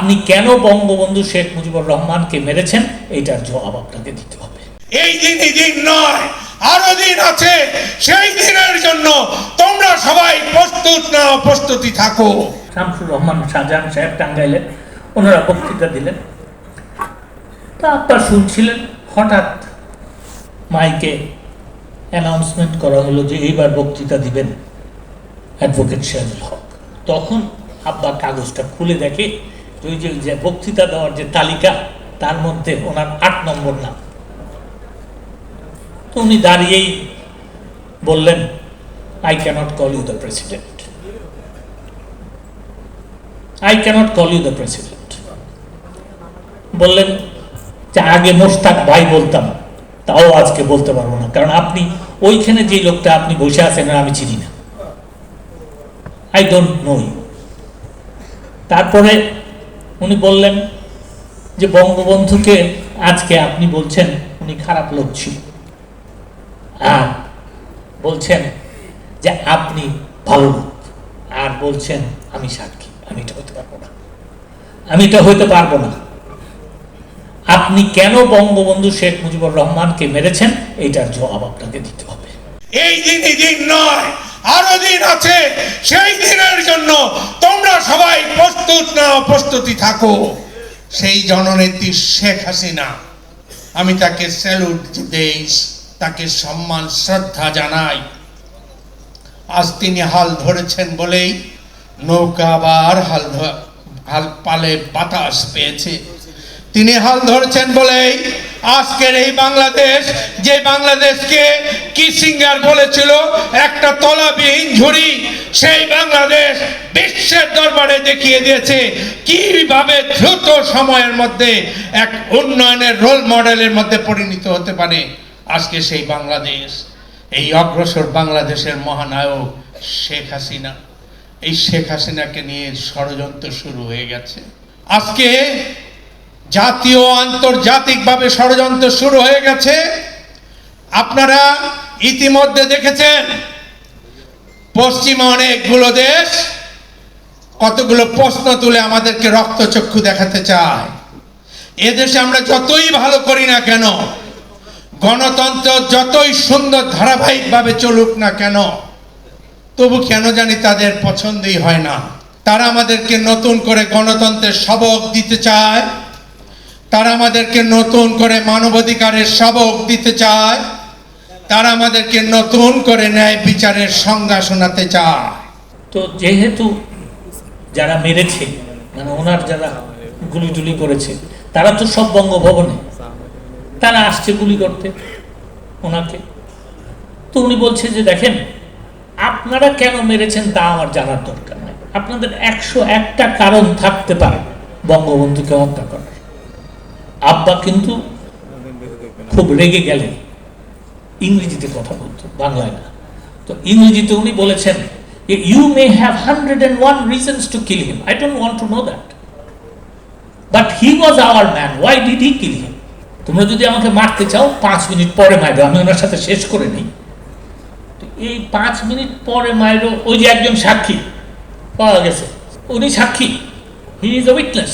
আপনি কেন বঙ্গবন্ধু শেখ মুজিবুর রহমানকে মেরেছেন? এইটার জবাব আপনাকে দিতে হবে। এই দিনই দিন নয় আরও দিন আছে। সেই দিনের জন্য তোমরা সবাই প্রস্তুত নাও প্রস্তুতি থাকো। শামসুর রহমান শাহজাহান সাহেব টাঙ্গাইলেন ওনারা বক্তৃতা দিলেন। তা আপনার শুনছিলেন হঠাৎ মাইকে অ্যানাউন্সমেন্ট করা হলো যে এইবার বক্তৃতা দিবেন অ্যাডভোকেট শাহুল হক। তখন আব্বা কাগজটা খুলে দেখে যে বক্তৃতা দেওয়ার যে তালিকা, তার মধ্যে ওনার আট নম্বর নাম। তো উনি দাঁড়িয়েই বললেন I cannot call you the president I cannot call you the president বললেন যে আগে মোস্তাক ভাই বলতাম, তাও আজকে বলতে পারব না। কারণ আপনি ওইখানে যে লোকটা, আপনি বসে আছেন আমি চিনি না। আই ডোন্ট নো ইউ তারপরে উনি বললেন যে বঙ্গবন্ধুকে আজকে আপনি বলছেন উনি খারাপ লোক ছিল। আর বলছেন যে আপনি ভালো লোক। আর বলছেন, আমি সাক্ষী, আমি এটা হতে পারব না। আমি এটা হইতে পারব না। আপনি কেন বঙ্গবন্ধু শেখ মুজিবুর রহমানকে মেরেছেন? এইটার জবাব আপনাকে দিতে হবে। এই দিনই দিন নয়, আরও দিন আছে। সেই দিনের জন্য সবাই প্রস্তুত না প্রস্তুতি থাকো। সেই জননেত্রী শেখ হাসিনা, আমি তাকে স্যালুট দেই, তাকে সম্মান, শ্রদ্ধা জানাই। আজ তিনি হাল ধরেছেন বলেই নৌকা আবার হাল হাল পালে বাতাস পেয়েছে। তিনি হাল ধরেছেন বলেই আজকের এই বাংলাদেশ, যে বাংলাদেশকে কিসিঙ্গার বলেছিল, একটা তলাবিহীন ঝুড়ি, সেই বাংলাদেশ বিশ্বের দরবারে দেখিয়ে দিয়েছে কীভাবে দ্রুত সময়ের মধ্যে এক উন্নয়নের রোল মডেলের মধ্যে পরিণত হতে পারে আজকে সেই বাংলাদেশ। এই অগ্রসর বাংলাদেশের মহানায়ক শেখ হাসিনা। এই শেখ হাসিনাকে নিয়ে ষড়যন্ত্র শুরু হয়ে গেছে। আজকে জাতীয় আন্তর্জাতিকভাবে ষড়যন্ত্র শুরু হয়ে গেছে। আপনারা ইতিমধ্যে দেখেছেন, পশ্চিমা অনেকগুলো দেশ কতগুলো প্রশ্ন তুলে আমাদেরকে রক্তচক্ষু দেখাতে চায়। এদেশে আমরা যতই ভালো করি না কেন, গণতন্ত্র যতই সুন্দর ধারাবাহিকভাবে চলুক না কেন, তবু কেন জানি তাদের পছন্দই হয় না। তারা আমাদেরকে নতুন করে গণতন্ত্রের সবক দিতে চায়। তারা আমাদেরকে নতুন করে মানবাধিকারের সবক দিতে চায়। তারা আমাদেরকে নতুন করে ন্যায় বিচারের সংজ্ঞা শোনাতে চায়। তো যেহেতু যারা মেরেছে মানে ওনার যারা গুলি টুলি করেছে, তারা তো সব বঙ্গভবনে। তারা আসছে গুলি করতে ওনাকে। তো উনি বলছে যে, দেখেন, আপনারা কেন মেরেছেন তা আমার জানার দরকার নাই। আপনাদের একশো একটা কারণ থাকতে পারে বঙ্গবন্ধুকে হত্যা করার। আব্বা কিন্তু খুব রেগে গেলেন। ইংরেজিতে কথা বলতো, বাংলায় না। তো ইংরেজিতে উনি বলেছেন you may have hundred and one reasons to kill him I don't want to know that but he was our man why did he kill him তোমরা যদি আমাকে মারতে চাও, পাঁচ মিনিট পরে মারবে। আমি ওনার সাথে শেষ করে নিই। এই পাঁচ মিনিট পরে মারলো ওই যে একজন সাক্ষী, পাওয়া গেছে। উনি সাক্ষী। He is a witness